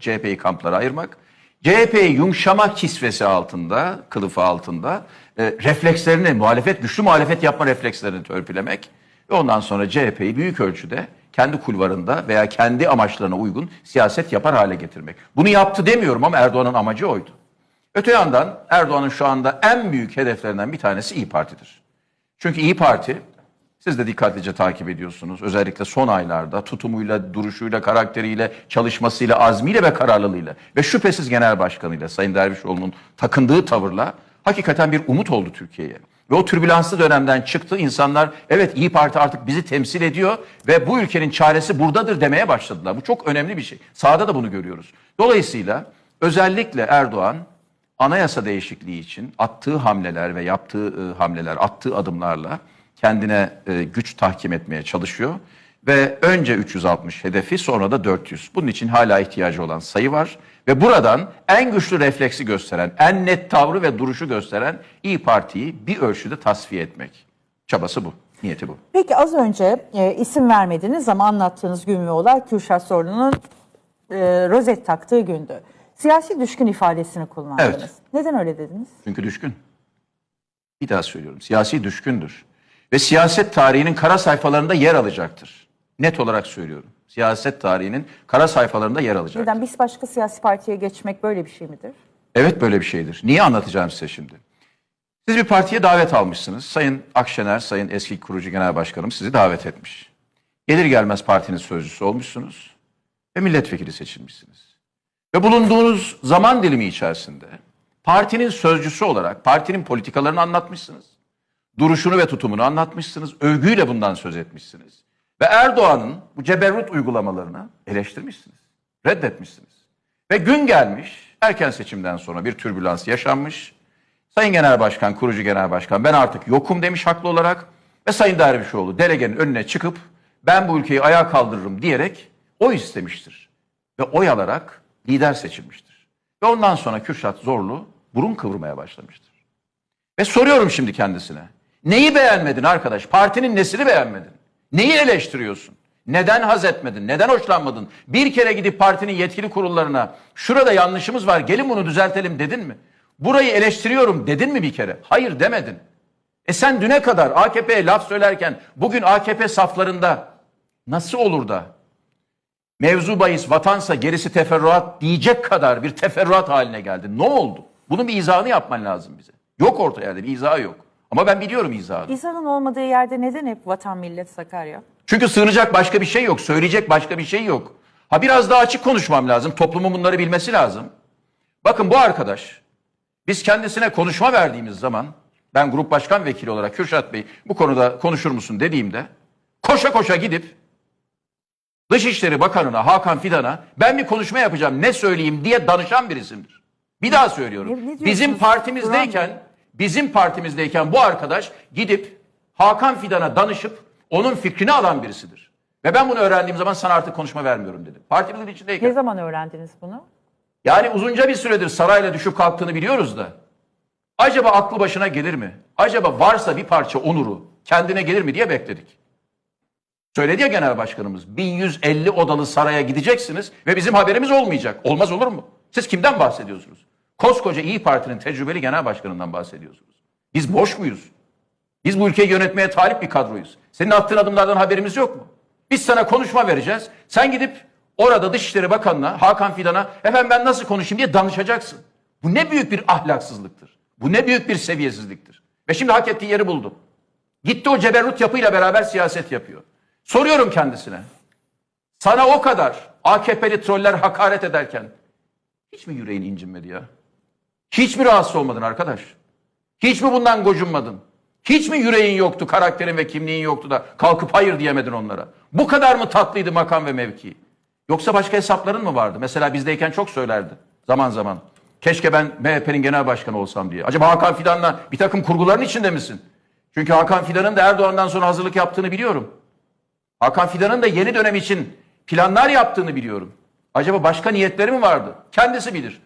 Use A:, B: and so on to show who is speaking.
A: CHP'yi kamplara ayırmak. CHP'yi yumuşama kisvesi altında, kılıfı altında e, reflekslerini, muhalefet, güçlü muhalefet yapma reflekslerini törpülemek ve ondan sonra CHP'yi büyük ölçüde kendi kulvarında veya kendi amaçlarına uygun siyaset yapar hale getirmek. Bunu yaptı demiyorum ama Erdoğan'ın amacı oydu. Öte yandan Erdoğan'ın şu anda en büyük hedeflerinden bir tanesi İyi Parti'dir. Çünkü İyi Parti, siz de dikkatlice takip ediyorsunuz. Özellikle son aylarda tutumuyla, duruşuyla, karakteriyle, çalışmasıyla, azmiyle ve kararlılığıyla ve şüphesiz genel başkanıyla Sayın Dervişoğlu'nun takındığı tavırla hakikaten bir umut oldu Türkiye'ye. Ve o türbülanslı dönemden çıktı. İnsanlar evet İyi Parti artık bizi temsil ediyor ve bu ülkenin çaresi buradadır demeye başladılar. Bu çok önemli bir şey. Sahada da bunu görüyoruz. Dolayısıyla özellikle Erdoğan anayasa değişikliği için attığı hamleler ve yaptığı e, hamleler, attığı adımlarla kendine e, güç tahkim etmeye çalışıyor. Ve önce 360 hedefi sonra da 400. Bunun için hala ihtiyacı olan sayı var. Ve buradan en güçlü refleksi gösteren, en net tavrı ve duruşu gösteren İyi Parti'yi bir ölçüde tasfiye etmek. Çabası bu, niyeti bu.
B: Peki az önce e, isim vermediniz ama anlattığınız gün ve olay Kürşat Zorlu'nun e, rozet taktığı gündü. Siyasi düşkün ifadesini kullandınız.
A: Evet.
B: Neden öyle dediniz?
A: Çünkü düşkün. Bir daha söylüyorum. Siyasi düşkündür. Ve siyaset tarihinin kara sayfalarında yer alacaktır. Net olarak söylüyorum. Siyaset tarihinin kara sayfalarında yer alacaktır.
B: Neden biz başka siyasi partiye geçmek böyle bir şey midir?
A: Evet böyle bir şeydir. Niye anlatacağım size şimdi? Siz bir partiye davet almışsınız. Sayın Akşener, Sayın eski kurucu genel başkanım sizi davet etmiş. Gelir gelmez partinin sözcüsü olmuşsunuz ve milletvekili seçilmişsiniz. Ve bulunduğunuz zaman dilimi içerisinde partinin sözcüsü olarak partinin politikalarını anlatmışsınız. Duruşunu ve tutumunu anlatmışsınız. Övgüyle bundan söz etmişsiniz. Ve Erdoğan'ın bu ceberrut uygulamalarını eleştirmişsiniz. Reddetmişsiniz. Ve gün gelmiş, erken seçimden sonra bir türbülans yaşanmış. Sayın Genel Başkan, kurucu Genel Başkan ben artık yokum demiş haklı olarak. Ve Sayın Dervişoğlu delegenin önüne çıkıp ben bu ülkeyi ayağa kaldırırım diyerek oy istemiştir. Ve oy alarak lider seçilmiştir. Ve ondan sonra Kürşat Zorlu burun kıvırmaya başlamıştır. Ve soruyorum şimdi kendisine. Neyi beğenmedin arkadaş? Partinin nesini beğenmedin? Neyi eleştiriyorsun? Neden haz etmedin? Neden hoşlanmadın? Bir kere gidip partinin yetkili kurullarına şurada yanlışımız var gelin bunu düzeltelim dedin mi? Burayı eleştiriyorum dedin mi bir kere? Hayır demedin. E sen düne kadar AKP'ye laf söylerken bugün AKP saflarında nasıl olur da mevzu bahis vatansa gerisi teferruat diyecek kadar bir teferruat haline geldi. Ne oldu? Bunun bir izahını yapman lazım bize. Yok orta yerde bir izahı yok. Ama ben biliyorum izahını.
B: İzahın olmadığı yerde neden hep vatan millet Sakarya?
A: Çünkü sığınacak başka bir şey yok. Söyleyecek başka bir şey yok. Ha biraz daha açık konuşmam lazım. Toplumun bunları bilmesi lazım. Bakın bu arkadaş biz kendisine konuşma verdiğimiz zaman ben grup başkan vekili olarak Kürşat Bey bu konuda konuşur musun dediğimde koşa koşa gidip Dışişleri Bakanı'na Hakan Fidan'a ben bir konuşma yapacağım ne söyleyeyim diye danışan bir isimdir. Bir daha söylüyorum.
B: Ne- ne
A: bizim partimizdeyken bizim partimizdeyken bu arkadaş gidip Hakan Fidan'a danışıp onun fikrini alan birisidir. Ve ben bunu öğrendiğim zaman sana artık konuşma vermiyorum dedim. Partimizin içindeyken.
B: Ne zaman öğrendiniz bunu?
A: Yani uzunca bir süredir sarayla düşüp kalktığını biliyoruz da. Acaba aklı başına gelir mi? Acaba varsa bir parça onuru kendine gelir mi diye bekledik. Söyledi ya genel başkanımız 1150 odalı saraya gideceksiniz ve bizim haberimiz olmayacak. Olmaz olur mu? Siz kimden bahsediyorsunuz? Koskoca İyi Parti'nin tecrübeli genel başkanından bahsediyorsunuz. Biz boş muyuz? Biz bu ülkeyi yönetmeye talip bir kadroyuz. Senin attığın adımlardan haberimiz yok mu? Biz sana konuşma vereceğiz. Sen gidip orada Dışişleri Bakanı'na, Hakan Fidan'a efendim ben nasıl konuşayım diye danışacaksın. Bu ne büyük bir ahlaksızlıktır. Bu ne büyük bir seviyesizliktir. Ve şimdi hak ettiği yeri buldu. Gitti o ceberrut yapıyla beraber siyaset yapıyor. Soruyorum kendisine. Sana o kadar AKP'li troller hakaret ederken hiç mi yüreğin incinmedi ya? Hiç mi rahatsız olmadın arkadaş? Hiç mi bundan gocunmadın? Hiç mi yüreğin yoktu, karakterin ve kimliğin yoktu da kalkıp hayır diyemedin onlara? Bu kadar mı tatlıydı makam ve mevki? Yoksa başka hesapların mı vardı? Mesela bizdeyken çok söylerdi zaman zaman. Keşke ben MHP'nin genel başkanı olsam diye. Acaba Hakan Fidan'la bir takım kurguların içinde misin? Çünkü Hakan Fidan'ın da Erdoğan'dan sonra hazırlık yaptığını biliyorum. Hakan Fidan'ın da yeni dönem için planlar yaptığını biliyorum. Acaba başka niyetleri mi vardı? Kendisi bilir.